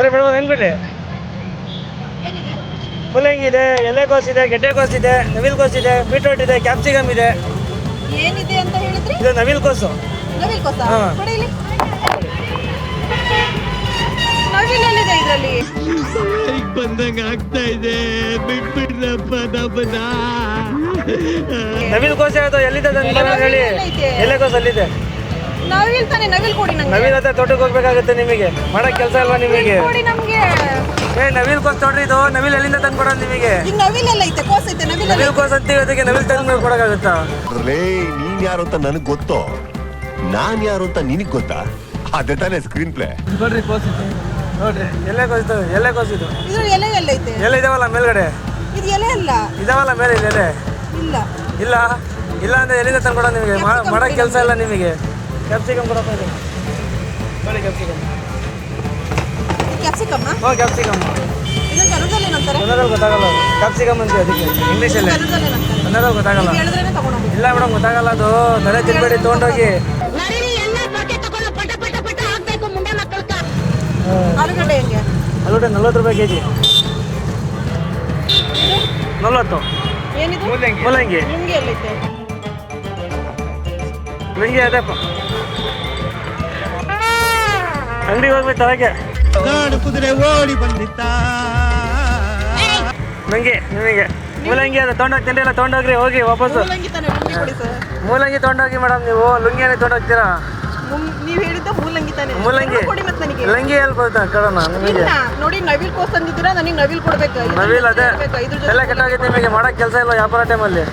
ಬರೀ ಮೇಡಮ್ ನೆನ್ಬಿಡಿ ಮೂಲಂಗಿ ಇದೆ ಎಲೆಕೋಸ್ ಇದೆ ಗೆಡ್ಡೆಕೋಸ್ ಇದೆ ನವಿಲ್ಕೋಸ್ ಇದೆ ಬೀಟ್ರೋಟ್ ಇದೆ ಕ್ಯಾಪ್ಸಿಕಮ್ ಇದೆ. ಏನಿದೆ ಅಂತ ಹೇಳಿದ್ರೆ? ಇದು ನವಿಲ್ ಕೋಸ ಹಾ. ಕೊಡಿ ಇಲ್ಲಿ. ನವಿಲ್ ಕೋಸ ಇದರಲ್ಲಿ ನವಿಲ್ಕೋಸ್ ಯಾವುದು ಎಲ್ಲಿದೆ ಅಂತ ಬರೋದು ಹೇಳಿ. ಎಲೆಕೋಸ್ ಅಲ್ಲಿದೆ ನವಿಲ್ ತಾನೆ ನವಿಲ್ ಕೊಡಿ ನಂಗೆ. ನವಿಲ್ ಹತ್ರ ತೋಟಕ್ಕೆ ಹೋಗ್ಬೇಕಾಗುತ್ತೆ ನಿಮಗೆ. ಮಾಡಕ್ ಕೆಲಸ ಅಲ್ವಾ ನಿಮಗೆ? ಕೊಡಿ ನಮ್ಗೆ. ಏ ನವಿಲ್ ಕೋಸ್ ತೊಡ್ರಿ ಇದು. ನವಿಲ್ ಎಲ್ಲಿಂದ ತಂದು ಕೊಡೋದು ನಿಮಗೆ? ಈಗ ನವಿಲ್ ಎಲ್ಲ ಐತೆ ಕೋಸ್ ಐತೆ ನವಿಲ್ ಎಲ್ಲ ನವಿಲ್ ಕೋಸ್ ಅಂತೀವಿ ಅದಕ್ಕೆ ನವಿಲ್ ತಂದು ಕೊಡೋಕ್ಕಾಗುತ್ತಾ ರೇ ನೀನ್ ಯಾರು ಅಂತ ನನಗ್ ಗೊತ್ತು? ನಾನ್ ಯಾರು ಅಂತ ನಿನಗ್ ಗೊತ್ತಾ? ಅದೇ ತಾನೇ ಸ್ಕ್ರೀನ್ ಪ್ಲೇ ನೋಡ್ರಿ ಕೋಸ್ ಇದೆ. ನೋಡ್ರಿ. ಇದು? ಕೋಸ್ ಇದು? ಇದ್ರ ಎಲೆ ಎಲ್ಲ ಐತೆ? ಎಲ್ಲ ಇದಾವಲ್ಲ ಮೇಲ್ಗಡೆ? ಇದು ಎಲೆ ಅಲ್ಲ. ಇದಾವಲ್ಲ ಮೇಲೆ ಇಲ್ಲಿ ಎಲೆ? ಇಲ್ಲ. ಇಲ್ಲ? ಇಲ್ಲ ಅಂದ್ರೆ ಎಲ್ಲಿಂದ ತಂದು ಕೊಡೋದು ನಿಮಗೆ? ಮಾಡೋ ಮಾಡಕ್ ಕೆಲಸ ಇಲ್ಲ ನಿಮಗೆ? ಕ್ಯಾಪ್ಸಿಕಮ್ ಕೊಡಪ್ಪ ಇದೆ ನೋಡಿ ಕ್ಯಾಪ್ಸಿಕಮ್ ಕ್ಯಾಪ್ಸಿಕಮ್ ಹಾಂ ಕ್ಯಾಪ್ಸಿಕಮ್ ಕನ್ನಡದಲ್ಲಿ ಗೊತ್ತಾಗಲ್ಲ ಕ್ಯಾಪ್ಸಿಕಮ್ ಅಂತ ಅದಕ್ಕೆ. ಇಂಗ್ಲೀಷಲ್ಲಿ ಕನ್ನಡದಲ್ಲಿ ಗೊತ್ತಾಗಲ್ಲ. ಇಲ್ಲ ಮೇಡಮ್ ಗೊತ್ತಾಗಲ್ಲ ಅದು. ತಲೆ ತಿನ್ಬೇಡಿ ತೊಗೊಂಡೋಗಿ. ಆಲೂಗಡ್ಡೆ ನಲ್ವತ್ತು ರೂಪಾಯಿ ಕೆ ಜಿ ನಲ್ವತ್ತು. ಏನಿದು? ಮೂಲಂಗಿ. ಲುಂಗಿ ಎಲ್ಲೈತೆ ಲುಂಗಿ ಅದೇಪ್ಪ ಅಂಗಡಿಗೆ ಹೋಗ್ಬೇಕು ಬಂದಿತ್ತ? ನಂಗೆ ನಿಮಗೆ ಮೂಲಂಗಿ ಅದು ತೊಗೊಂಡೋಗ್ತೀನಿ ಇಲ್ಲ ತೊಗೊಂಡೋಗ್ರಿ ಹೋಗಿ ವಾಪಸ್ಸು. ಮೂಲಂಗಿ ತಾನೆ ಲುಂಗಿ ಕೊಡಿ ಸರ್. ಮೂಲಂಗಿ ತೊಗೊಂಡೋಗಿ ಮೇಡಮ್ ನೀವು ಲುಂಗಿನೇ ತೊಗೊಂಡೋಗ್ತೀರಾ? ನೀವು ಹೇಳಿದ್ದ ಮೂಲಂಗಿ ತಾನೆ. ಮೂಲಂಗಿ. ಕೊಡಿ ಮತ್ತೆ ನನಗೆ. ಲುಂಗಿ ಎಲ್ಲಿ ಬರುತ್ತೆ ಕಡೋಣ ನಿಮಗೆ. ನೋಡಿ ನವಿಲ್ ಕೋಸ್ ತಂದಿದ್ದೀರಾ ನನಗೆ ನವಿಲ್ ಕೊಡ್ಬೇಕು. ನವಿಲ್ ಅದೇ. ಎಲ್ಲ ಕೆಟ್ಟೋಗಿತ್ತು ನಿಮಗೆ ಮಾಡಕ್ ಕೆಲಸ ಇಲ್ಲ ವ್ಯಾಪಾರ ಟೈಮಲ್ಲಿ.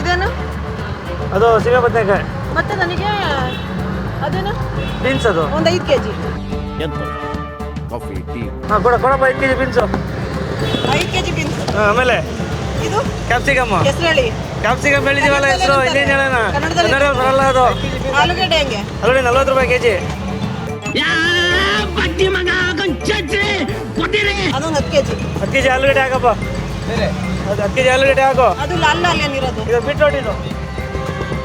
ಇದೇನು? ಅದು ಸೀಮೆ ಬದನೆಕಾಯಿ. ಮತ್ತೆ ನನಗೆ ಅದೇನು ಬೀನ್ಸ್ ಅದು ಒಂದು ಐದು ಕೆ ಜಿ ಕಾಫಿ ಟೀ. ಹಾಂ ಕೊಡ ಕೊಡಪ್ಪ ಐದು ಕೆ ಜಿ ಬೀನ್ಸು. ಐದು ಕೆ ಜಿ ಬೀನ್ಸ್. ಹಾಂ ಆಮೇಲೆ? ಇದು? ಕ್ಯಾಪ್ಸಿಕಮ್. ಹೆಸರಳಿ ಕ್ಯಾಪ್ಸಿಕಮ್ ಬೆಳಿದೀವಲ್ಲ ಹೆಸರು ಇನ್ನೇನು ಹೇಳೋಣ? ಕನ್ನಡದಲ್ಲಿ ಕನ್ನಡ ಬರಲ್ಲ ಅದು ಆಲೂಗಡ್ಡೆ ಹೆಂಗೆ? ಆಲೂಗಡ್ಡೆ ನಲ್ವತ್ತು ರೂಪಾಯಿ ಕೆ ಜಿ ಅದೊಂದು ಹತ್ತು ಕೆ ಜಿ ಹತ್ತು ಕೆ ಜಿ ಆಲೂಗಡ್ಡೆ ಹಾಕಪ್ಪ. ಅದು ಹತ್ತು ಕೆ ಜಿ ಆಲೂಗಡ್ಡೆ ಹಾಕು. ಅದು ಲಾಲ್ ಲಾಲ್ ಏನಿರೋದು? ಇದು ಬಿಟ್ರೋಟ್ ಇದು.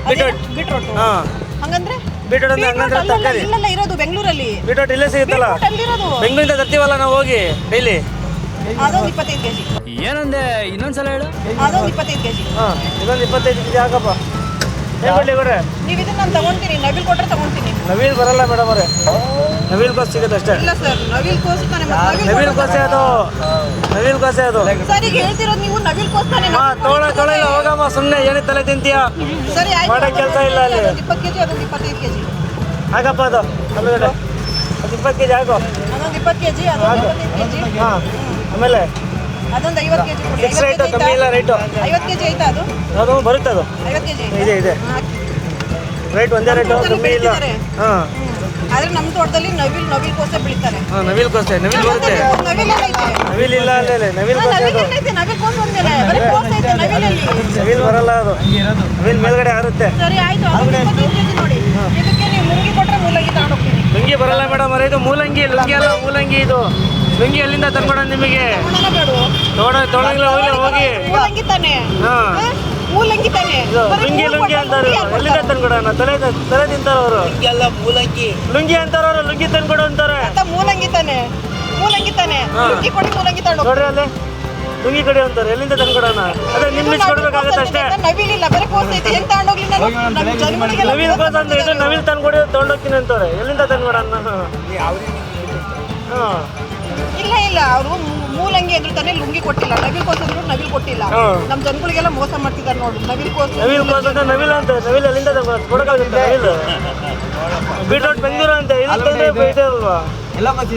ಬಿಟ್ರೋಟ್ ಬಿಟ್ರೋಟ್ ಹಾಂ. ಹಂಗಂದ್ರೆ? ಬೀಟ್ರೋಟ್ ಅಂದ್ರೆ ಹಂಗಂದ್ರೆ ತರಕಾರಿ. ಇಲ್ಲಲ್ಲ ಇರೋದು ಬೆಂಗಳೂರಲ್ಲಿ. ಬೀಟ್ರೋಟ್ ಇಲ್ಲೇ ಸಿಗುತ್ತಲ್ಲ? ಬೀಟ್ರೋಟ್ ಅಲ್ಲಿರೋದು ಬೆಂಗಳೂರಿಂದ ತರ್ತೀವಲ್ಲ ನಾವು ಹೋಗಿ ಡೈಲಿ? ಅದೊಂದು ಇಪ್ಪತ್ತೈದು ಕೆ ಜಿ ಏನಂದೆ ಇನ್ನೊಂದ್ಸಲ ಹೇಳು. ಅದೊಂದು ಇಪ್ಪತ್ತೈದು ಕೆ ಜಿ ಹಾಂ ಇದೊಂದು ಇಪ್ಪತ್ತೈದು ಕೆ ಜಿ ಹಾಕಪ್ಪ. ಏನು ಕೊಡ್ಲಿ ಕೊಡ್ರೆ ನೀವು ಇದನ್ನ ನಾನು ತಗೊಂತೀನಿ. ನವಿಲ್ ಕೊಟ್ರೆ ತಗೊಂತೀನಿ. ನವೀಲ್ ಬರಲ್ಲ ಮೇಡಮ್ ಅವರೇ ನವೀಲ್ ಕೋಸ್ ಸಿಗುತ್ತೆ ಅಷ್ಟೇ. ಇಲ್ಲ ಸರ್ ನವಿಲ್ ಕೋಸ್ ತಾನೆ ಮತ್ತೆ ನವೀಲ್ ಕೋಸೆ ಅದು. ನವೀಲ್ ಕೋಸೆ ಅದು. ಸರ್ ಈಗ ಹೇಳ್ತಿರೋದು ನೀವು ನವಿಲ್ ಕೋಸ್ ತಾನೆ ಹಾ ತೊಗೊಳ ತೊಗೊಳಿಲ್ಲ ಹೋಗಮ್ಮ ಸುಮ್ಮನೆ ಏನಕ್ಕೆ ತಲೆ ತಿಂತೀಯ? ಸರಿ ಆಯ್ತು. ಮಾಡೋ ಕೆಲ್ಸ ಇಲ್ಲ ಅಲ್ಲಿ. ಅದೊಂದು ಇಪ್ಪತ್ತು ಕೆ ಜಿ ಅದೊಂದು ಇಪ್ಪತ್ತೈದು ಕೆ ಜಿ ಹಾಕಪ್ಪ ಅದು. ಆಲೂಗಡ್ಡೆ ಅದು ಇಪ್ಪತ್ತು ಕೆ ಜಿ ಹಾಕು ಅದೊಂದು ಇಪ್ಪತ್ತು ಕೆ ಜಿ ಅದೊಂದು ಇಪ್ಪತ್ತೈದು ಕೆ ಜಿ ಹಾಂ. ಆಮೇಲೆ? ಅದೊಂದು ಐವತ್ತು ಕೆ ಜಿ ಕೊಡಿ ಫಿಕ್ಸ್ ರೇಟು ಕಮ್ಮಿ ಇಲ್ಲ ರೇಟು ಐವತ್ತು ಕೆ ಜಿ ಆಯ್ತಾ ಅದು? ಅದು ಬರುತ್ತೆ ಅದು. ಐವತ್ತು ಇದೆ ಇದೆ. ರೇಟ್ ಒಂದೇ ರೇಟು ಕಮ್ಮಿ ಇಲ್ಲ. ಹಾಂ. ಆದ್ರೆ ನಮ್ಮ ತೋಟದಲ್ಲಿ ನವಿಲ್ ನವಿಲ್ ಕೋಸೆ ಬೆಳಿತಾರೆ. ಹಾಂ ನವಿಲ್ ಕೋಸೆ ನವಿಲ್ ಬರುತ್ತೆ. ನವಿಲ್ ನವಿಲ್ ಇಲ್ಲ ಅಲ್ಲೇ ನವಿಲ್ ಹಾ, ಕೋಸೆ ನವಿಲ್ ಅದು. ಎಲ್ಲ ಐತೆ ನವಿಲ್ ಕೋಸ್ ಒಂದೇನೆ ಬರೀ ಕೋಸ್ ಐತೆ ನವಿಲಲ್ಲಿ. ನವಿಲ್ ಬರಲ್ಲ ಅದು. ನವಿಲ್ ಮೇಲ್ಗಡೆ ಆರುತ್ತೆ. ಸರಿ ಆಯ್ತು. ನೋಡಿ. ಇದಕ್ಕೆ ನೀವು ಮೂಲಂಗಿ ತಗೊಂಡು ಹೋಗ್ತೀನಿ ಲುಂಗಿ ಬರಲ್ಲ ಮೇಡಮ್ ಅರೆ ಇದು ಮೂಲಂಗಿ ಲುಂಗಿ ಅಲ್ಲ ಮೂಲಂಗಿ ಇದು. ಲುಂಗಿ ಎಲ್ಲಿಂದ ತಂದ್ಕೊಡ ನಿಮಗೆ? ತಗೊಳ್ಳೋಣ ಬೇಡ ಹೋಗಿ ಹೋಗಿ. ಮೂಲಂಗಿ ತಾನೆ? ಮೂಲಂಗಿ ತಾನೆ? ಲುಂಗಿ ಲುಂಗಿ ಅಂತಾರೆ ಎಲ್ಲಿಂದ? ತಂದ್ಕೊಡೋಣ ತಲೆ ತಲೆ ತಿಂತಾರ ಅವರು ಲುಂಗಿ ಅಂತಾರ ಅವರು ಲುಂಗಿ ತಂದ್ಕೊಡು ಅಂತಾರೆ. ಅಂತ ಮೂಲಂಗಿ ತಾನೆ? ಮೂಲಂಗಿ ತಾನೆ. ಲುಂಗಿ ಕೊಡಿ ಮೂಲಂಗಿ ತಾನೆ ನೋಡ್ರಿ ಅಲ್ಲೇ. ಲುಂಗಿ ಕಡೆ ಅಂತಾರೆ ಎಲ್ಲಿಂದ ತಂದ್ಕೊಡೋಣ ಅದೇ ನಿಮ್ಮ ಕೊಡ್ಬೇಕಾಗತ್ತೆ ಅಷ್ಟೇ. ನವಿಲ್ ಇಲ್ಲ ಬರೀ ಕೋಸ್ ಐತೆ. ಹೆಂಗ್ ತಗೊಂಡೋಗ್ಲಿ ನವಿಲ್ ಕೋಸ್ ಅಂತ ಇದು ನವಿಲ್ ತಂದ್ಕೊಡಿ ತಗೊಂಡೋಗ್ತೀನಿ ಅಂತಾರೆ. ಎಲ್ಲಿಂದ ತಂದ್ಕೊಡೋಣ ನಾನು ಹಾ. ಇಲ್ಲ ಇಲ್ಲ. ಅವರು ಮೂಲಂಗಿ ಅಂದ್ರು ತಾನೇ ಲುಂಗಿ ಕೊಟ್ಟಿಲ್ಲ. ನವಿಲ್ ಕೋಸ್ ನವಿಲು ನವಿಲ್ ಕೊಟ್ಟಿಲ್ಲ. ಹಾ. ನಮ್ಮ ಜನಗಳಿಗೆಲ್ಲ ಮೋಸ ಮಾಡ್ತಿದ್ದಾರೆ ನೋಡು. ನವಿಲ್ ಕೋಸ ನವಿಲ್ ಕೋಸ್ ಅಂತ ನವಿಲ್ ಅಂತ ನವಿಲ್ ಅಲ್ಲಿಂದ ಕೊಡಕಾಗುತ್ತೆ ನವಿಲ್. ಬೀಟ್ರೋಟ್ ಬೆಂಗಳೂರು ಅಂತ ಇದು ತಂದ್ರೆ ಇದೆ. ಅಲ್ವಾ?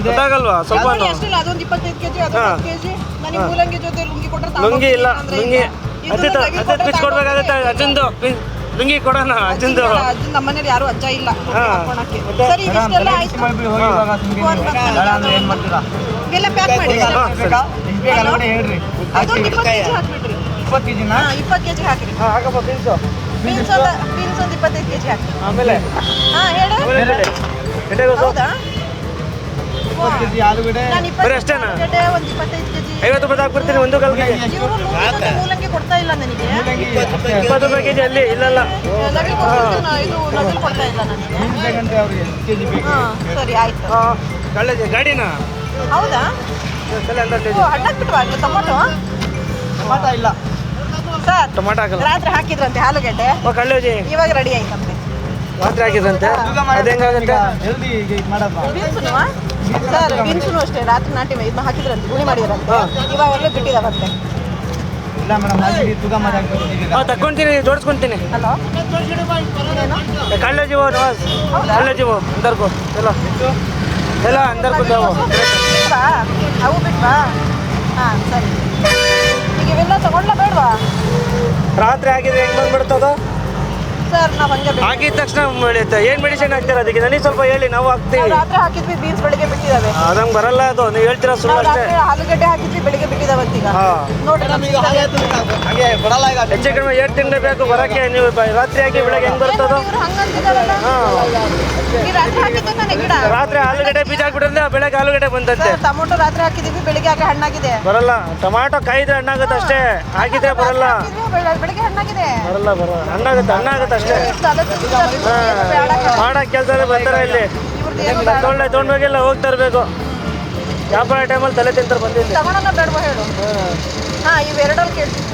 ಗೊತ್ತಾಗಲ್ವಾ? ಸ್ವಲ್ಪ ಅಷ್ಟೇ ಅಷ್ಟಿಲ್ಲ ಅದೊಂದು ಇಪ್ಪತ್ತೈದು ಕೆಜಿ ಅದೊಂದು ಹಾ. ಹತ್ತು ಕೆಜಿ. ನನಗೆ ಮೂಲಂಗಿ ಜೊತೆ ಲುಂಗಿ ಕೊಟ್ಟರೆ ಲುಂಗಿ ಇಲ್ಲ. ಅಂದ್ರೆ ಲುಂಗಿ ಅಜ್ಜಿತ್ತು ನವಿಲ್ ಅಜ್ಜದ್ ಪಿಚ್ ಕೊಡ್ಬೇಕಾಗತ್ತೆ ಅಜ್ಜಂದು ಲುಂಗಿ ಕೊಡೋಣ ಅಜ್ಜಂದು ಅಜ್ಜನ್ ನಮ್ಮನೇಲಿ ಯಾರು ಅಜ್ಜ ಇಲ್ಲ. ಹಾಕೊಳಕ್ಕೆ. ಸರಿ ಇಷ್ಟೆಲ್ಲ ಆಯ್ತು. ಇವೆಲ್ಲ ಪ್ಯಾಕ್ ಮಾಡಿ. ಹಾ, ಸರಿ. ಅದೊಂದು ಇಪ್ಪತ್ತು ಕೆಜಿ ಹಾಕ್ಬಿಡ್ರಿ. ಇಪ್ಪತ್ತು ಕೆಜಿ ಹಾಕ್ರಿ. ಹಾಕಪ್ಪ ಬೀನ್ಸು. ಬೀನ್ಸ್ ಒಂದು ಬೀನ್ಸ್ ಒಂದು ಇಪ್ಪತ್ತೈದು ಕೆಜಿ ಹಾಕಿ ಆಮೇಲೆ? ಹಾ ಹೇಳು. ಆಮೇಲೆ? ಗಡ್ಡೆ. ಗಡ್ಡೆಗೋಸು ಹೌದಾ ಬರೀ ಅಷ್ಟೇನಾ? ಒಂದು ಇಪ್ಪತ್ತೈದು ಕೆಜಿ. ಐವತ್ತು ರೂಪಾಯಿ ಹಾಕ್ಬಿಡ್ತೀನಿ ಒಂದು ಕಲ್ಗೆ ಕೆಜಿ. ಇವರು ಮೂಲಂಗಿ ಕೊಡ್ತಾ ಇಲ್ಲ ನನಗೆ. ಇಪ್ಪತ್ತು ರೂಪಾಯಿ ಕೆಜಿ. ಅಲ್ಲಿ ಇಲ್ಲಲ್ಲ. ನವಿಲ್ ಕೊಡ್ತೀನಿ, ಇದು ನವಿಲ್ ಕೊಡ್ತಾ ಇಲ್ಲ ನನಗೆ. ಹಾ ಸರಿ ಆಯ್ತು. ಕಳ್ಳೆ ಗಾಡಿನ? ಹೌದಾ? ತಲೆ ಅಂತ ಓ ಹಣ್ಣಾಕ್ಬಿಟ್ವಾ ಅಲ್ಲಿ ಟೊಮೊಟೊ? ಟೊಮಾಟ ಇಲ್ಲ. ಸರ್ ಟೊಮಾಟ ಹಾಕಲ್ಲ. ರಾತ್ರಿ ಹಾಕಿದ್ರಂತೆ ಆಲೂಗಡ್ಡೆ. ಓ ಕಳ್ಳೆಜಿ ಇವಾಗ ರೆಡಿ ಆಯ್ತಂತೆ. ರಾತ್ರಿ ಹಾಕಿದ್ರಂತೆ? ಅದು ಹೆಂಗಾಗುತ್ತೆ? ಸರ್ ಬೀನ್ಸ್ನು ಅಷ್ಟೇ ರಾತ್ರಿ ನಾಟಿ ಇದನ್ನ ಹಾಕಿದ್ರಂತೆ ಗುಣಿ ಮಾಡಿದ್ರಂತೆ. ಇವಾಗ ಒಳ್ಳೆ ಬಿಟ್ಟಿದಾವಂತೆ. ಹಾಂ ತಕ್ಕೊಂತೀನಿ ಜೋಡಿಸ್ಕೊಂತೀನಿ ಹಲೋ? ಕಳ್ಳ ಜೀವ ನವಾಜ್ ಕಳ್ಳೆ ಜೀವ ಅಂದರ್ ಕೋ ಎಲ್ಲ. ಎಲ್ಲ ಅಂದರ್ ಕೋ ಜಾವೋ ಬಿಟ್ವಾ ಅವು ಬಿಟ್ವಾ? ಹಾಂ ಸರಿ. ಈಗ ಇವೆಲ್ಲ ತಗೊಂಡ್ಲ ಬೇಡವಾ? ರಾತ್ರಿ ಆಗಿದೆ ಹೆಂಗ್ ಬಂದ್ಬಿಡ್ತದ? ಸರ್ ನಾವು ಹಂಗೆ ಬಿಟ್ಟು ಹಾಕಿದ ತಕ್ಷಣ ಬೆಳೆಯುತ್ತೆ. ಏನ್ ಮೆಡಿಸಿನ್ ಹಾಕ್ತೀರಾ ಅದಕ್ಕೆ? ನನಗೆ ಸ್ವಲ್ಪ ಹೇಳಿ ನಾವು ಹಾಕ್ತೀವಿ. ನಾವು ರಾತ್ರಿ ಹಾಕಿದ್ವಿ ಬೀನ್ಸ್ ಬೆಳಿಗ್ಗೆ ಬಿಟ್ಟಿದ್ದಾವೆ ಅದಂಗೆ ಬರಲ್ಲ ಅದು. ನೀವು ಹೇಳ್ತೀರಾ ಸುಳ್ಳು ನಾವು ಅಷ್ಟೇ? ರಾತ್ರಿ ಆಲೂಗಡ್ಡೆ ಹಾಕಿದ್ವಿ ಬೆಳಿಗ್ಗೆ ಹಾ. ಹೆಚ್ಚು ಕಡಿಮೆ ಏಟ್ ತಿಂಗಳು ಬೇಕು ಬರಕ್ಕೆ ನೀವು ಬ- ರಾತ್ರಿ ಹಾಕಿ ಬೆಳಗ್ಗೆ ಹೆಂಗ್ ಬರ್ತದೋ ಹಾ. ರಾತ್ರಿ ಆಲೂಗಡ್ಡೆ ಬೀಜ ಹಾಕ್ಬಿಟ್ರೆ ಬೆಳಗ್ಗೆ ಆಲೂಗಡ್ಡೆ ಬಂದಂತೆ. ಟೊಮೊಟೊ ರಾತ್ರಿ ಹಾಕಿದೀವಿ ಬೆಳಿಗ್ಗೆ ಆಗ ಹಣ್ಣಾಗಿದೆ. ಬರಲ್ಲ. ಟೊಮಾಟೊ ಕಾಯಿದ್ರೆ ಹಣ್ಣಾಗುತ್ತೆ ಅಷ್ಟೇ. ಹಾಕಿದ್ರೆ ಬರಲ್ಲ. ಬೆಳ- ಬೆಳಿಗ್ಗೆ ಹಣ್ಣಾಗಿದೆ. ಬರಲ್ಲ ಬರಲ್ಲ. ಹಣ್ಣಾಗುತ್ತೆ ಹಣ್ಣಾಗುತ್ತೆ ಅಷ್ಟೇ. ಮಾಡಕ್ ಕೆಲಸ ಬರ್ತಾರೆ ಇಲ್ಲಿ. ತೊಗೊಂಡೆ ತೊಗೊಂಡೋಗಿಲ್ಲ ಹೋಗ್ತಾ ಇರ್ಬೇಕು ವ್ಯಾಪಾರ ಟೈಮಲ್ಲಿ ತಲೆ ತಿಂತಾರೆ ಬಂದಿದ್ದು. ಬೇಡವಾ ಹೇಳು. ಹಾಂ. ಇವೆರಡಲ್ಲಿ ಕೇಳ್ತೀನಿ.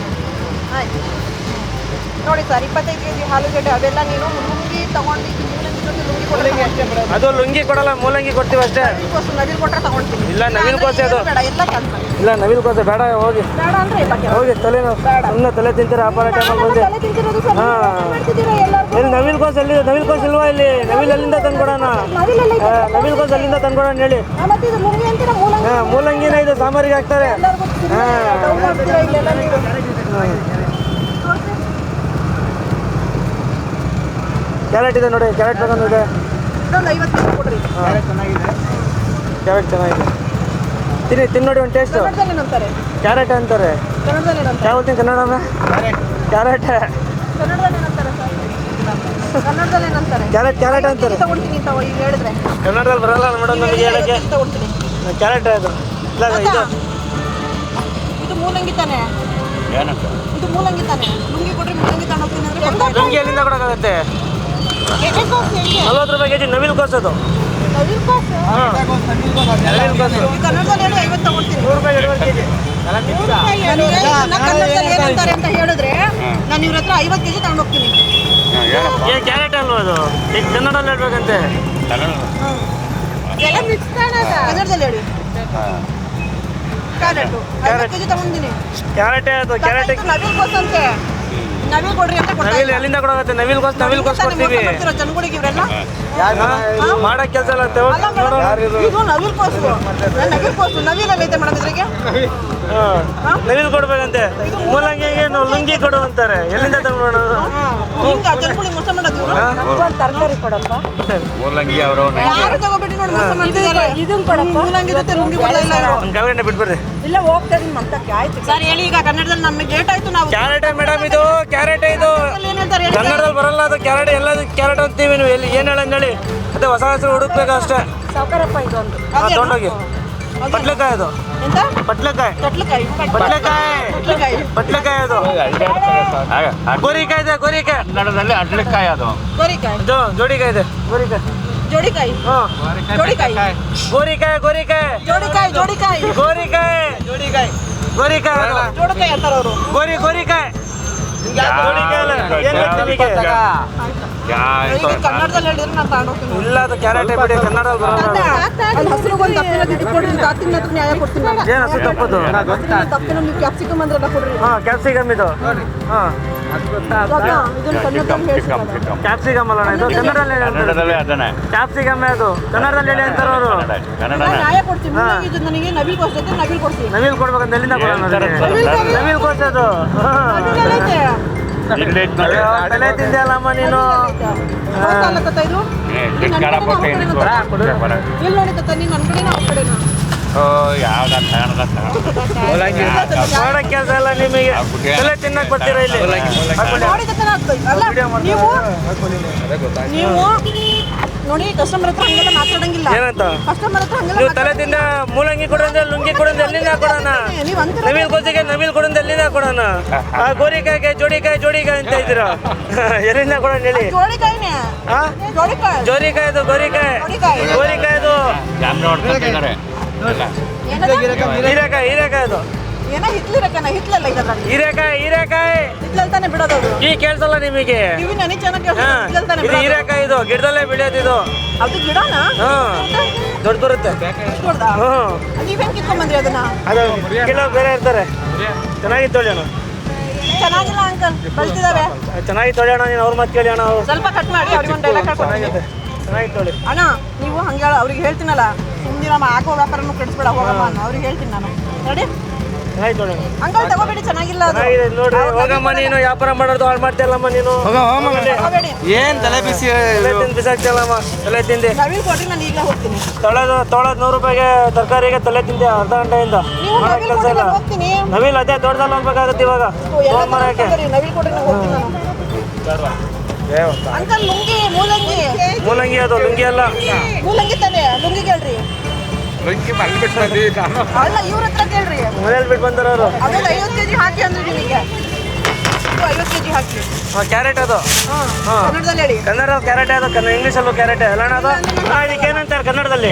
ಆಯ್ತು. ನೋಡಿ ಸರ್ ಇಪ್ಪತ್ತೈದು ಕೆ ಜಿ ಆಲೂಗಡ್ಡೆ ಅವೆಲ್ಲ ನೀನು ಅದು ಲುಂಗಿ ಕೊಡಲ್ಲ ಮೂಲಂಗಿ ಕೊಡ್ತೀವಿ ಅಷ್ಟೇ. ಇಲ್ಲ, ನವೀನ್ ಕೋಸೆ ಅದು. ಇಲ್ಲ ನವೀನ್ ಕೋಸೆ ಬೇಡ ಹೋಗಿ. ಬೇಡ ಅಂದ್ರೆ ಹೋಗಿ ತಲೆ ಸುಮ್ಮನೆ ತಲೆ ತಿಂತೀರ ಹಬ್ಬ ಟೈಮಲ್ಲಿ ಬಂದು? ಹಾಂ. ಇಲ್ಲಿ ನವೀನ್ ಕೋಸ್ ಎಲ್ಲಿ ನವಿಲ್ ಕೋಸ್ ಇಲ್ವಾ ಇಲ್ಲಿ? ನವಿಲ್ ಅಲ್ಲಿಂದ ತಂದ್ಕೊಡೋಣ. ನವಿಲ್ ಕೋಸ್ ಅಲ್ಲಿಂದ ತಂದ್ಕೊಡೋಣ ಹೇಳಿ. ಹಾಂ ಮೂಲಂಗಿನ ಇದು ಸಾಂಬಾರಿಗೆ ಹಾಕ್ತಾರೆ. ಹಾಂ. ಹಾ. ಡೌನ್ ಆಗ್ತೀರಾ ಇಲ್ಲೆಲ್ಲ ನೀವು ಕ್ಯಾರೆಟ್ ಇದೆ ನೋಡಿ ಕ್ಯಾರೆಟ್ ತಗೊಂಡು ಕೊಡ್ರಿ. ಕ್ಯಾರೆಟ್ ಚೆನ್ನಾಗಿದೆ. ತಿನ್ನಿ ತಿನ್ ನೋಡಿ ಒಂದು ಟೇಸ್ಟ್ ಕ್ಯಾರೆಟ್ ಅಂತಾರೆ? ಯಾವತ್ತಿನ ಕನ್ನಡ ಕ್ಯಾರೆಟ್ ಕ್ಯಾರೆಟ್ ಕ್ಯಾರೆಟ್ ಅಂತಾರೆ ಕನ್ನಡದಲ್ಲಿ ಬರಲ್ಲ ಮೇಡಮ್ ನಮಗೆ ಹೇಳಕ್ಕೆ. ಕ್ಯಾರೆಟ್ ಅದು. ಇಲ್ಲ ಇದು. ಇದು ಮೂಲಂಗಿ ತಾನೆ? ಇದು ಮೂಲಂಗಿ ತಾನೆ? ಕೊಟ್ರೆ ಮೂಲಂಗಿ ತಾನೆ ಅಂದ್ರೆ ಎಲ್ಲಿಂದ ಕೊಡೋಕ್ಕಾಗತ್ತೆ. ನಲ್ವತ್ತು ರೂಪಾಯಿ ಕೆ ಜಿ ನವಿಲು ಕೋಸ್ ಅದು. ನವಿಲ್ ಕೋಸು? ನೂರು ರೂಪಾಯಿ ಎರಡುವರೆ ಕೆ ಜಿ ನನಗೆ ಇದನ್ನ ಕನ್ನಡದಲ್ಲಿ ಏನಂತಾರೆ ಅಂತ ಹೇಳಿದ್ರೆ ನಾನು ಇವ್ರ ಹತ್ರ ಐವತ್ತು ಕೆಜಿ ತಗೊಂಡು ಹೋಗ್ತೀನಿ. ಏ ಕ್ಯಾರೆಟ್ ಅಲ್ವಾ ಅದು? ಈಗ ಕನ್ನಡದಲ್ಲಿ ಹೇಳ್ಬೇಕಂತೆ. ಎಲ್ಲ ಮಿಕ್ಸ್ ಕನ್ನಡದಲ್ಲಿ ಹೇಳಿ. ಕ್ಯಾರೆಟ್. ಕೆಜಿ ತಗೊಂಡಿನಿ ಕ್ಯಾರೆಟೇ ಅದು ಕ್ಯಾರೆಟ್. ನವಿಲ್ ಕೋಸ್ ಅಂತೆ ನವಿಲ್ ಕೊಡ್ರಿ ಅಂತ ನವಿಲ್ ಎಲ್ಲಿಂದ ಕೊಡೋಗುತ್ತೆ? ನವಿಲ್ ಕೋಸ್ ನವಿಲ್ ಕೋಸ್ ಕೊಡ್ತೀವಿ. ಜನಗಳಿಗೆ ಇವ್ರೆಲ್ಲ? ಮಾಡೋ ಕೆಲಸ ಇಲ್ಲ ಅಂತ ಅಲ್ಲ ಇದು? ನವಿಲ್ ಕೋಸು. ನವಿಲ್ ಕೋಸು. ಐತೆ ಮೇಡಮ್ ಇದ್ರಿಗೆ? ನವಿಲ್ ಕೊಡ್ಬೇಕಂತೆ. ಮೂಲಂಗಿಗೆ ನಾವು ಲುಂಗಿ ಕೊಡು ಅಂತಾರೆ. ಎಲ್ಲಿಂದ ತಗೊಂಡ್ರಿ ಹಿಂಗ ಜನಗಳಿಗೆ ಮೋಸ ಮಾಡೋದು ಇವ್ರು ತರಕಾರಿ ಕೊಡಪ್ಪ. ಮೂಲಂಗಿ ಅವರು ಯಾರು ತಗೋಬಿಟ್ಟು ನೋಡಿ ಮೋಸ ಮಾಡ್ತಿದ್ದಾರೆ ಇದನ್ನ ಕೊಡಪ್ಪ. ಮೂಲಂಗಿ ಜೊತೆ ಲುಂಗಿ ಬಿಟ್ಬಿಡ್ರಿ. ಇಲ್ಲ ಹೋಗ್ತಾ ಆಯ್ತು. ಸರ್ ಹೇಳಿ ಈಗ ಕನ್ನಡದಲ್ಲಿ ನಮಗೆ ಡೇಟ್ ಆಯ್ತು ನಾವು ಕ್ಯಾರೆಟ್ ಮೇಡಮ್ ಇದು ಕ್ಯಾರೆಟ್ ಇದು ಕನ್ನಡದಲ್ಲಿ ಬರಲ್ಲ ಅದು ಕ್ಯಾರೆಟ್ ಎಲ್ಲ ಕ್ಯಾರೆಟ್ ಅಂತೀವಿ ನೀವು. ಎಲ್ಲಿ ಏನು ಹೇಳಂಗ್ ಹೇಳಿ. ಮತ್ತೆ ಹೊಸ ಹೆಸರು ಹುಡುಕ್ಬೇಕು ಅಷ್ಟೇ. ತೊಗೊಂಡೋಗಿ. ಪಟ್ಲೆಕಾಯಿ ಅದು. ಪಟ್ಲೆಕಾಯಿ. ಕಟ್ಲಕಾಯಿ ಪಟ್ಲೆಕಾಯಿ. ಅದು. ಗೋರಿಕಾಯಿ ಇದೆ ಗೋರಿಕಾಯಿ. ಕನ್ನಡದಲ್ಲಿ ಅಡ್ಲಿಕಾಯಿ ಅದು. ಇದು ಜೋಡಿಕಾಯಿ ಇದೆ. ಗೋರಿಕಾಯಿ. ಜೋಡಿಕಾಯಿ. ಹಾಂ ಜೋಡಿಕಾಯಿ. ಗೋರಿಕಾಯಿ ಗೋರಿಕಾಯಿ. ಜೋಡಿಕಾಯಿ ಜೋಡಿಕಾಯಿ. ಗೋರಿಕಾಯಿ. ಜೋಡಿಕಾಯಿ. ಗೋರಿಕಾಯಿ ಅದು. ಜೋಡಿಕಾಯಿ ಅಂತಾರ ಗೋರಿ ಗೋರಿಕಾಯಿ. ಕನ್ನಡದಲ್ಲಿ ಹೇಳಿದ್ರೆ ನಾನು ತಗೊಂಡೋಗ್ತೀನಿ ಇಲ್ಲ ಅದು ಕ್ಯಾರೆಟ್ ಬಿಡಿ ಕನ್ನಡದಲ್ಲಿ ಬರಲ್ಲ. ಅಲ್ಲಿ ಹಸಿರುಗೊಂದು ತಪ್ಪಿನ ದುಡ್ಡು ಕೊಡ್ರಿ ತಾತಿನ ಹತ್ರ ನ್ಯಾಯ ಕೊಡ್ತೀನಿ ನಾನು. ಏನು ಹಸು ತಪ್ಪದು? ತಪ್ಪಿನ ನೀವು ಕ್ಯಾಪ್ಸಿಕಮ್ ಅಂದ್ರಲ್ಲ ಕೊಡ್ರಿ. ಹಾಂ ಕ್ಯಾಪ್ಸಿಕಮ್ ಇದು. ಹಾಂ. ಕ್ಯಾಪ್ಸಿಕಮ್ ಅಲ್ಲ ಇದು ಕನ್ನಡದಲ್ಲಿ ಅದನ್ನೇ. ಕ್ಯಾಪ್ಸಿಕಮ್ ಅದು. ಕನ್ನಡದಲ್ಲಿ ಹೇಳಿ ಅಂತಾರೆ ಅವರು ನವಿಲ್ ಕೊಡ್ಬೇಕಂತ ಎಲ್ಲಿಂದ ನವಿಲ್ ಐತ್ ತಲೆ ತಿಂದಿಯಲ್ಲಮ್ಮ ನೀನು. ಇಲ್ಲ ನೋಡಿ ಕತ್ತ ನೀನು ನನ್ನ ಕಡೆನಾ ಅವ್ರ ಕಡೆನಾ? ಮಾಡಕ್ ಕೆಲಸ ನಿಮಗೆ. ತಿನ್ನಕ್ ಬರ್ತೀರಾ ಇಲ್ಲಿ? ನೀವು. ನೀವು ನೋಡಿ ಕಸ್ಟಮರ್ ಹತ್ರ ಹಂಗೆಲ್ಲ ಮಾತಾಡಂಗಿಲ್ಲ. ಏನಂತ? ಕಸ್ಟಮರ್ ಹತ್ರ ಹಂಗೆಲ್ಲ ನೀವು ಮೂಲಂಗಿ ಕೊಡಂದ್ರೆ ಲುಂಗಿ ಕೊಡಂದ್ರೆ ಎಲ್ಲಿಂದ ಕೊಡೋಣ ನವಿಲ್ ಕೋಸಿಗೆ ನವಿಲ್ ಕೊಡಂದ್ರೆ ಎಲ್ಲಿಂದ ಕೊಡೋಣ ಆ ಗೋರಿಕಾಯಿಗೆ ಜೋಡಿಕಾಯಿ ಜೋಡಿಕಾಯಿ ಅಂತ ಇದ್ದೀರಾ? ಎಲ್ಲಿಂದ ಕೊಡೋಣ ಹೇಳಿ? ಜೋರಿಕಾಯ್ದು ಗೋರಿಕಾಯಿ. ಗೋರಿಕಾಯ್ದು ಏನದ? ಹೀರೆಕಾಯಿ ಹೀರೆಕಾಯ್ದು ಏನೋ ಹಿತ್ಲಿರಕ್ಕನ ಹಿತ್ಲಲ್ಲ ಇದ್ರಲ್ಲಿ. ಹೀರೆಕಾಯಿ ಹೀರೆಕಾಯಿ. ಹಿತ್ಲಲ್ಲಿ ತಾನೇ ಬಿಡೋದು ಅದು. ಈ ಕೇಳ್ಸಲ್ಲ ನಿಮಗೆ. ಕಿವಿ ನನಗೆ ಚೆನ್ನಾಗಿ ಹಿತ್ಲಲ್ಲಿ ತಾನೇ ಇದು ಬಿಡೋದು. ಹೀರೆಕಾಯಿ ಇದು ಗಿಡದಲ್ಲೇ ಬೆಳೆಯೋದು ಇದು. ಅದು ಗಿಡನ? ಹಾ. ದೊಡ್ಡ ಬರುತ್ತೆ ಕೊಡ್ದ ಹ್ಮ್. ನೀವೇನ್ ಅದನ್ನ? ಅದು ಬೇರೆ ಇರ್ತಾರೆ. ಚೆನ್ನಾಗಿ ತೊಳೆಯೋಣ ಚೆನ್ನಾಗಿಲ್ಲ ಅಂಕಲ್ ಕಳ್ತಿದಾವೆ ಚೆನ್ನಾಗಿ ತೊಳೆಯೋಣ ನೀನು ಅವ್ರ ಮಾತು ಕೇಳಿ ಅಣ್ಣ ಅವ್ರು. ಸ್ವಲ್ಪ ಕಟ್ ಮಾಡಿ ಅವ್ರಿಗೆ ಒಂದು ಡೈಲಾಗ್ ಹಾಕೊಡ್ತೀನಿ. ಚೆನ್ನಾಗಿದೆ ಚೆನ್ನಾಗಿ ತೊಳಿ ಅಣ್ಣ ನೀವು ಹಂಗೆ ಅವ್ರಿಗೆ ಹೇಳ್ತೀನಲ್ಲ ನಮ್ಮ ಹಾಕೋ ವ್ಯಾಪಾರನು ಕೆಡಿಸ್ಬೇಡ ಹೋಗಮ್ಮ ಅನ್ನೋ ಅವ್ರಿಗೆ ಹೇಳ್ತೀನಿ ನಾನು. ರೆಡಿ ಚೆನ್ನಾಗಿ ತೊಳೆಯೋಣ ಅಂಕಲ್ ತಗೋಬೇಡಿ ಚೆನ್ನಾಗಿಲ್ಲ ಅದು. ಚೆನ್ನಾಗಿದೆ ನೋಡ್ರಿ. ಹೋಗಮ್ಮ ನೀನು ವ್ಯಾಪಾರ ಮಾಡೋದು ಹಾಳು ಮಾಡ್ತಿಲ್ಲಮ್ಮ ನೀನು. ತಗೋಬೇಡಿ. ಏನ್ ತಲೆ ಬಿಸಿ ತಲೆ ತಿಂದು ಬಿಸಾಕ್ತಿಲ್ಲಮ್ಮ ತಲೆ ತಿಂದು. ನವಿಲ್ ಕೊಡ್ರಿ ನಾನು ಈಗಲೇ ಹೋಗ್ತೀನಿ. ತೊಳೆದು ತೊಳೆದು ನೂರು ರೂಪಾಯಿಗೆ ತರಕಾರಿಗೆ ತಲೆ ತಿಂದೆ ಅರ್ಧ ಗಂಟೆಯಿಂದ. ನೀವು ಮಾಡೋ ನವಿಲ್ ಕೆಲಸ ಕೊಡ್ರಿ ಇಲ್ಲ. ನಾನು ಹೋಗ್ತೀನಿ. ನವಿಲ್ ಅದೇ ದೊಡ್ಡದಲ್ಲ ಅನ್ಬೇಕಾಗತ್ತೆ ಇವಾಗ. ಎಲ್ಲ ಫೋನ್ ಮಾಡಕ್ಕೆ. ತಗೊಂಡ್ಬರ್ರಿ, ನವಿಲ್ ಕೊಡ್ರಿ ನಾನು ಹೋಗ್ತೀನಿ ನಾನು. ಅಂಕಲ್ ಲುಂಗಿ ಮೂಲಂಗಿ. ಮೂಲಂಗಿ ಅದು ಲುಂಗಿ ಅಲ್ಲ. ಮೂಲಂಗಿ ತಾನೆ ಲುಂಗಿ ಕೇಳ್ರಿ. ಅಲ್ಲ. ಇವ್ರ ಹತ್ರ ಕೇಳ್ರಿ. ಮನೇಲಿ ಬಿಟ್ಟು ಅವರು ಅವೆಲ್ಲ ಐವತ್ತು ಕೆಜಿ ಹಾಕಿ ಅಂದ್ರೆ ನಿಮಗೆ. ಇದು ಐವತ್ತು ಕೆಜಿ ಹಾಕಿ. ಕ್ಯಾರೆಟ್ ಅದು. ಹಾ ಹಾ. ಕನ್ನಡದಲ್ಲಿ ಹೇಳಿ. ಕನ್ನಡ ಕ್ಯಾರೆಟ್ ಅದು ಕನ್ನಡ ಇಂಗ್ಲೀಷಲ್ಲೂ ಕ್ಯಾರೆಟ್. ಅಲ್ಲ ಅಣ್ಣ ಅದು ಇದಕ್ಕೆ ಏನಂತಾರೆ ಕನ್ನಡದಲ್ಲಿ?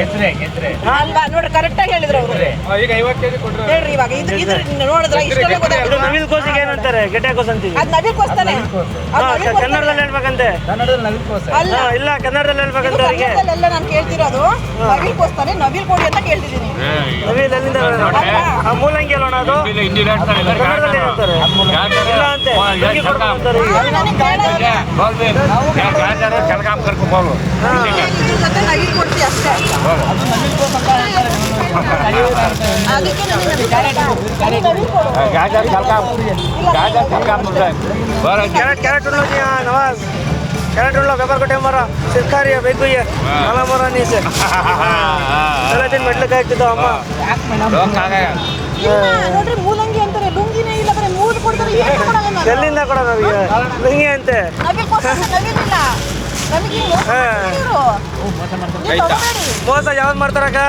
ಅಲ್ವಾ ನೋಡ್ರಿ ಕರೆಕ್ಟಾಗಿ ಹೇಳಿದ್ರು ಅವರು. ಈಗ ಐವತ್ತು ಕೆಜಿ ಹೇಳ್ರಿ ಇವಾಗ. ಇದು ನೋಡಿದ್ರ ಇಷ್ಟೆಲ್ಲ ಗೊತ್ತಾಗ್ತದೆ. ನವಿಲ್ ಕೋಸಿಗೆ ಏನಂತಾರೆ ಗೆಡ್ಡೆ ಕೋಸ್ ಅಂತೀವಿ. ಅದು ನವಿಲ್ ಕನ್ನಡದಲ್ಲಿ ನವಿಲ್ ಕನ್ನಡದಲ್ಲಿ ಹೇಳ್ಬೇಕಂತೆ ಅಲ್ಲ. ಇಲ್ಲ ಕನ್ನಡದಲ್ಲಿ ಹೇಳ್ಬೇಕಂತೆ ಅವರಿಗೆ. ಎಲ್ಲ ನಾನು ಕೇಳ್ತಿರೋದು. ನವಿಲ್ ಕೊಸ್ತಾನೆ ನವಿಲ್ ಕೊಡಿ ಅಂತ ಕೇಳ್ತಿದ್ದೀನಿ. ನವಿಲ್ ಎಲ್ಲಿಂದ ಆ ಮೂಲಂಗಿ ಅಲ್ಲ ಅಣ್ಣ ಅದು ಹಿಂದಿ ಕನ್ನಡದಲ್ಲಿ ಹೇಳ್ತಾರೆ. ಇಲ್ಲ ಅಂತೆ. ಲುಂಗಿ ಕೊಡ್ಬೇಕು ಅಂತಾರೆ. ಅದು ನನಗೆ ಕೇಳಲ್ಲ. ಕೆಲಗಾಮ್ ಕರ್ಕೊಂಡು ಹೋಗು. ಇದ್ರ ಜೊತೆ ನವಿಲ್ ಕೊಡ್ತಿ ಅಷ್ಟೇ. ಅದಕ್ಕೆ ನನಗೆ ನವಿಲ್ ಕೊಡು. ಕೆಳಟುಳ್ಳ ಬೆಬರ್ಕೋಟೆ ಮರ ಸಿರ್ಕಾರಿಯ ಬೇಗುಯ್ಯ ಮಲ ಮರ ನೀಸೆ. ಎಲ್ಲ ದಿನ ಮೆಟ್ಲಕ್ಕೆ ಹಾಕ್ತಿದ್ದ ಅಮ್ಮ. ಮೂಲಂಗಿ ಅಂತಾರೆ ಲುಂಗಿನೇ ಇಲ್ಲ ಕೊಡ್ತಾರೆ ಎಲ್ಲಿಂದ ಕೊಡೋದು ಲುಂಗಿ ಅಂತೆ. ಮೋಸ ಯಾವ್ದು ಮಾಡ್ತಾರಕ್ಕ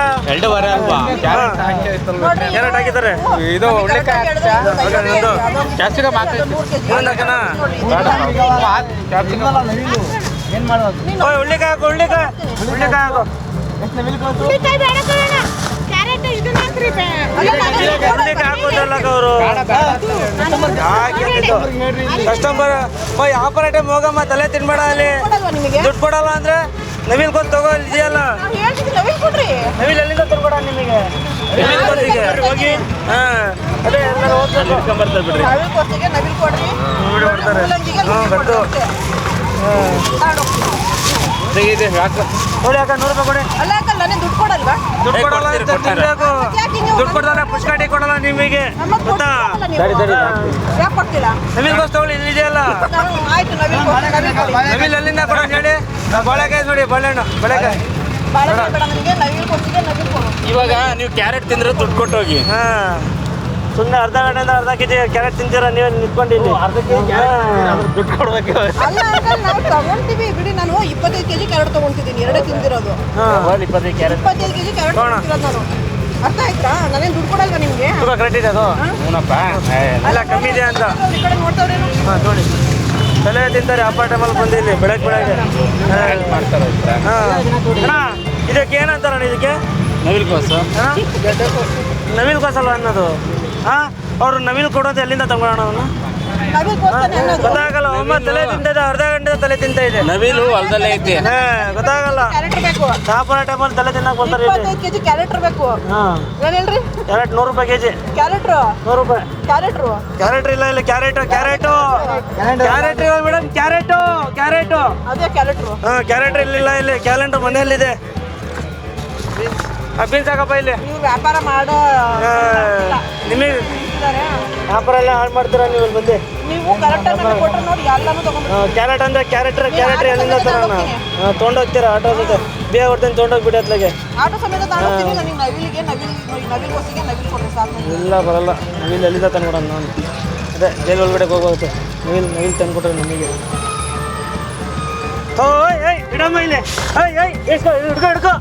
ಅಲ್ವಾ? ನೋಡ್ರಿ ಕ್ಯಾರೆಟ್ ಹಾಕಿದ್ದಾರೆ. ಇದು ಕ್ಯಾಪ್ಸಿಕಮ್ ಹಾಕಿ ಉಳ್ಳಿಕಾಯಿ. ಹಾಕು. ಉಳ್ಳಿಕಾಯಿ ಉಳ್ಳಿಕಾಯಿ ಹಾಕು ಹಾಕೋದಲ್ಲ ಅವರು ಕಸ್ಟಮರ್ ಆಫರ್ ಟೈಮ್ ಹೋಗಮ್ಮ ತಲೆ ತಿನ್ಬೇಡ ಅಲ್ಲಿ. ಕೊಡಲ್ವಾ ದುಡ್ಡು ಕೊಡಲ್ಲ ಅಂದ್ರೆ ನವಿಲ್ ಕೊಂದು ತಗೋ ಇದೆಯಲ್ಲ. ನವಿಲ್ ಕೊಡ್ರಿ. ನವಿಲ್ ಎಲ್ಲಿಂದ ತರ್ಬೇಡ ನಿಮಗೆ? ನವಿಲ್ ಹೋಗಿ. ಹಾ. ಅದೇ ಎಲ್ಲರೂ ಹೋಗ್ಬೇಕು. ಬರ್ತಾರೆ ಬಿಡ್ರಿ. ನವಿಲ್ ಕೊಡ್ತಿಗೆ ನವಿಲ್ ಕೊಡ್ರಿ. ನೋಡಿ ಹ್ಞೂ ಗೊತ್ತು ಅಕ್ಕ ನೂರು ರೂಪಾಯಿ ಕೊಡಿ. ಅಲ್ಲ ದುಡ್ಡು ಕೊಡಲ್ವಾ? ದುಡ್ಡು ಕೊಡಲ್ಲ ಅಂತ ತಿನ್ಬೇಕು. ದುಡ್ಡು ಕೊಡ್ತಾರೆ ಪುಷ್ಕಟ್ಟಿ ಕೊಡಲ್ಲ ನಿಮಗೆ. ಗೊತ್ತಾ? ನವಿಲ್ ಗೋಸ್ ತಗೊಳ್ಳಿ ಇದೆಯಲ್ಲ. ಆಯ್ತು ನವಿಲ್ ಕೊಡ್ತೀನಿ, ನವಿಲ್ ಕೊಡಿ. ನವಿಲ್ ಎಲ್ಲಿಂದ ಕೊಡ ಹೇಳಿ. ಬಾಳೆಕಾಯಿ ನೋಡಿ ಬಾಳೆಹಣ್ಣು ಬಾಳೆಕಾಯಿ. ಇವಾಗ ನೀವು ಕ್ಯಾರೆಟ್ ತಿಂದ್ರೆ ದುಡ್ಡು ಕೊಟ್ಟೋಗಿ. ಹಾ. ಸುಮ್ಮನೆ ಅರ್ಧ ಗಂಟೆಯಿಂದ ಅರ್ಧ ಕೆಜಿ ಕ್ಯಾರೆಟ್ ತಿಂತೀರಾ? ನೀವೇ ನಿಂತ್ಕೊಂಡಿಲ್ಲಿ ದುಡ್ಡು ಕೊಡ್ಬೇಕು. ಅಲ್ಲ ಅಂಕಲ್ ನಾವು ತಗೊಂತೀವಿ. ಬಿಡಿ ನಾನು ಇಪ್ಪತ್ತೈದು ಕೆಜಿ ಕ್ಯಾರೆಟ್ ತಗೊಂತಿದ್ದೀನಿ. ಎರಡೇ ತಿಂದಿರೋದು. ಹಾ. ಇಪ್ಪತ್ತೈದು ಕ್ಯಾರೆಟ್. ಇಪ್ಪತ್ತೈದು ಕೆಜಿ ಕ್ಯಾರೆಟ್. ತಗೊಂತಿರೋದು ನಾನು. ಅರ್ಥ ಆಯ್ತಾ? ನಾನೇನು ದುಡ್ಡು ಕೊಡಲ್ವಾ ನಿಮಗೆ? ತೂಕ ಕರೆಕ್ಟ್ ಇದೆ ಅದು. ಎಲ್ಲ ಕಮ್ಮಿ ಇದೆ ಅಂತ. ಈ ಕಡೆ ನೋಡ್ತಾವ್ರೇನು? ಹಾ ನೋಡಿ. ತಲೆ ತಿಂತಾರೆ ಹಬ್ಬ ಟೈಮಲ್ಲಿ ಬಂದಿಲ್ಲಿ ಬೆಳಗ್ಗೆ ಬೆಳಗ್ಗೆ. ಹಾ. ಮಾಡ್ತಾರೆ ಹಾ. ಇದಕ್ಕೆ ಏನಂತಾರಣ್ಣ ಇದಕ್ಕೆ? ನವಿಲ್ ಕೋಸು. ನವಿಲ್ ಕೋಸಲ್ವ ಅನ್ನೋದು? ಹಾ? ಅವ್ರು ನವಿಲ್ ಕೊಡೋದು ಎಲ್ಲಿಂದ ತಗೊಳ್ಳೋಣ ಅವನು ಗೊತ್ತಾಗಲ್ಲ ಒಮ್ಮ ತಲೆ ತಿಂತಿದೆ ಅರ್ಧ ಗಂಟೆ ತಲೆ ತಿಂತ ಇದೆ. ನವಿಲು ಹೊಲದಲ್ಲೇ ಐತಿ ಗೊತ್ತಾಗಲ್ಲ. ಕ್ಯಾರೆಟ್ ಬೇಕು. ವ್ಯಾಪಾರ ಟೈಮಲ್ಲಿ ತಲೆ ತಿನ್ನಕ್ ಬರ್ತಾರೆ ಇಪ್ಪತ್ತೈದು ಕೆಜಿ ಕ್ಯಾರೆಟ್ ಬೇಕು. ಹಾ. ಏನ್ ಹೇಳ್ರಿ ಕ್ಯಾರೆಟ್ ನೂರು ರೂಪಾಯಿ ಕೆಜಿ. ಕ್ಯಾರೆಟ್ ನೂರು ರೂಪಾಯಿ. ಕ್ಯಾರೆಟ್ ಕ್ಯಾರೆಟ್ ಇಲ್ಲ ಇಲ್ಲ ಕ್ಯಾರೆಟ್ ಕ್ಯಾರೆಟು. ಕ್ಯಾರೆಟ್. ಇಲ್ಲ ಮೇಡಮ್ ಕ್ಯಾರೆಟು ಕ್ಯಾರೆಟು. ಅದೇ ಕ್ಯಾರೆಟ್ ಹಾ ಕ್ಯಾರೆಟ್ ಇಲ್ಲ ಇಲ್ಲಿ ಕ್ಯಾಲೆಂಡರ್ ಮನೆಯಲ್ಲಿದೆ. ಬೀನ್ಸ್ ಹಾಕಪ್ಪ ಇಲ್ಲಿ. ನೀವು ವ್ಯಾಪಾರ ಮಾಡೋ ನಿಮಗೆ ವ್ಯಾಪಾರ ಎಲ್ಲ ಹಾಳು ಮಾಡ್ತೀರಾ ನೀವು ಇಲ್ಲಿ ಬಂದು? ನೀವು ಕರೆಕ್ಟ್ ಆಗಿ ಕೊಟ್ರೆ ನೋಡಿ ಎಲ್ಲಾನು ತಗೊಂಡ್ಬಿಡ್ತೀನಿ. ಕ್ಯಾರೆಟ್ ಅಂದ್ರೆ ಕ್ಯಾರೆಕ್ಟರ್ ಕ್ಯಾರೆಟ್ ಎಲ್ಲಿಂದ ತರೋಣ? ತೊಗೊಂಡೋಗ್ತೀರಾ ಆಟೋ ಜೊತೆ? ಬೇಗ ಹೊಡ್ತೇನೆ ತೊಗೊಂಡೋಗ್ಬಿಡಿ ಅತ್ಲಾಗೆ ಆಟೋ ಸಮೇತ ತಗೊಂಡ್ತೀನಿ ನನಗೆ ನವಿಲಿಗೆ ನವಿಲ್ ನವಿಲ್ ಬಸ್ಸಿಗೆ ನವಿಲ್ ಕೊಡ್ರಿ ಸಾಕು ನನಗೆ. ಇಲ್ಲ ಬರಲ್ಲ. ನವಿಲ್ ಎಲ್ಲಿಂದ ತಂದ್ಕೊಡೋಣ ನಾನು? ಅದೇ ಜೈಲ್ ಒಳಗಡೆ ಹೋಗೋಗುತ್ತೆ ನವಿಲ್ ನವಿಲ್ ತಂದ್ಕೊಟ್ರೆ ನಮಗೆ. ಓಯ್ ಏಯ್ ಇಡಮ್ಮ ಇಲ್ಲಿ. ಏಯ್ ಏಯ್ ಎಷ್ಟು ಹುಡ್ಕೋ ಹಿಡ್ಕೋ